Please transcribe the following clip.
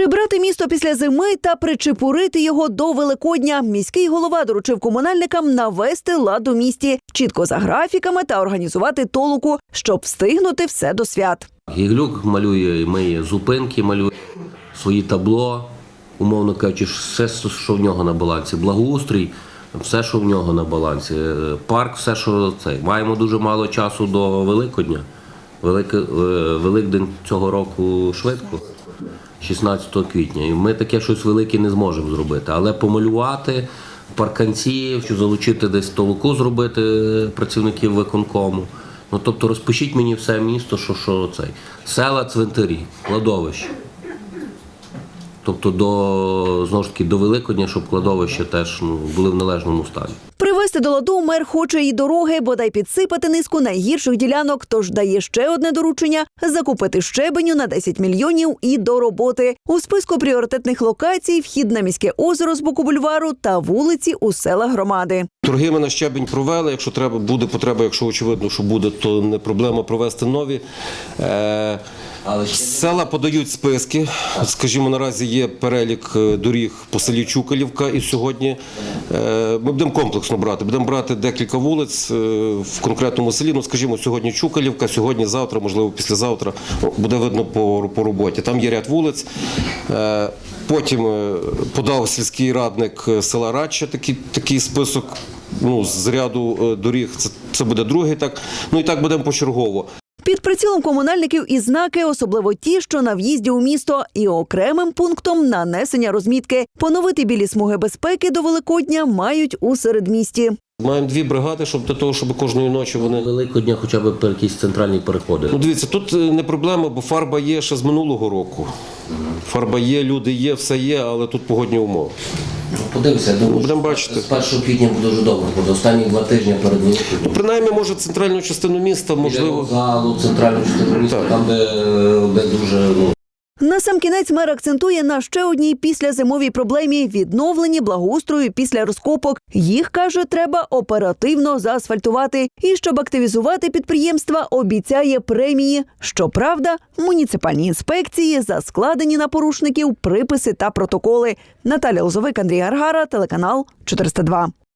Прибрати місто після зими та причепурити його до Великодня. Міський голова доручив комунальникам навести лад у місті, чітко за графіками та організувати толоку, щоб встигнути все до свят. Гіглюк малює, миє зупинки, малює свої табло, умовно кажучи, все, що в нього на балансі. Благоустрій, все, що в нього на балансі. Парк, все, що це. Маємо дуже мало часу до Великодня. Е, Великдень цього року швидко, 16 квітня. І ми таке щось велике не зможемо зробити. Але помалювати парканців, чи залучити десь толоку зробити працівників виконкому. Ну тобто розпишіть мені все місто, що, що цей. Села, цвинтарі, кладовища. Тобто до знову ж таки до Великодня, щоб кладовища теж ну, були в належному стані. Привести до ладу мер хоче і дороги, бодай підсипати низку найгірших ділянок. Тож дає ще одне доручення закупити щебеню на 10 мільйонів і до роботи. У списку пріоритетних локацій вхід на міське озеро з боку бульвару та вулиці у селах громади. Торги ми на щебень провели. Якщо треба буде потреба, якщо очевидно, що буде, то не проблема провести нові. Е, Але ще Села подають списки. Скажімо, наразі є перелік е, доріг по селі Чукалівка, і сьогодні е, ми будемо комплексно брати. Будемо брати декілька вулиць е, в конкретному селі. Ну, скажімо, сьогодні Чукалівка, сьогодні, завтра, можливо, післязавтра буде видно по, по роботі. Там є ряд вулиць. Потім подав сільський радник села Радча такий, такий список. Ну, з ряду доріг це, це буде другий так. Ну і так будемо почергово. Під прицілом комунальників і знаки, особливо ті, що на в'їзді у місто, і окремим пунктом нанесення розмітки. Поновити білі смуги безпеки до Великодня мають у середмісті. Маємо дві бригади, щоб для того, щоб кожної ночі вони. Великодня хоча б якісь центральні переходи. Ну, дивіться, тут е, не проблема, бо фарба є ще з минулого року. Фарба є, люди є, все є, але тут погодні умови. Подивися, я думаю, Будемо бачити. з 1 квітня буде дуже добре, буде останні два тижні перед Великоднем. Принаймні, може, центральну частину міста, можливо. залу, центральну частину міста, Так. там, де, де дуже ну, На сам кінець мер акцентує на ще одній післязимовій проблемі відновленні благоустрою після розкопок. Їх каже, треба оперативно заасфальтувати. І щоб активізувати підприємства, обіцяє премії. Щоправда, муніципальні інспекції за складені на порушників приписи та протоколи. Наталя Лозовик, Андрій Гаргара, телеканал 402.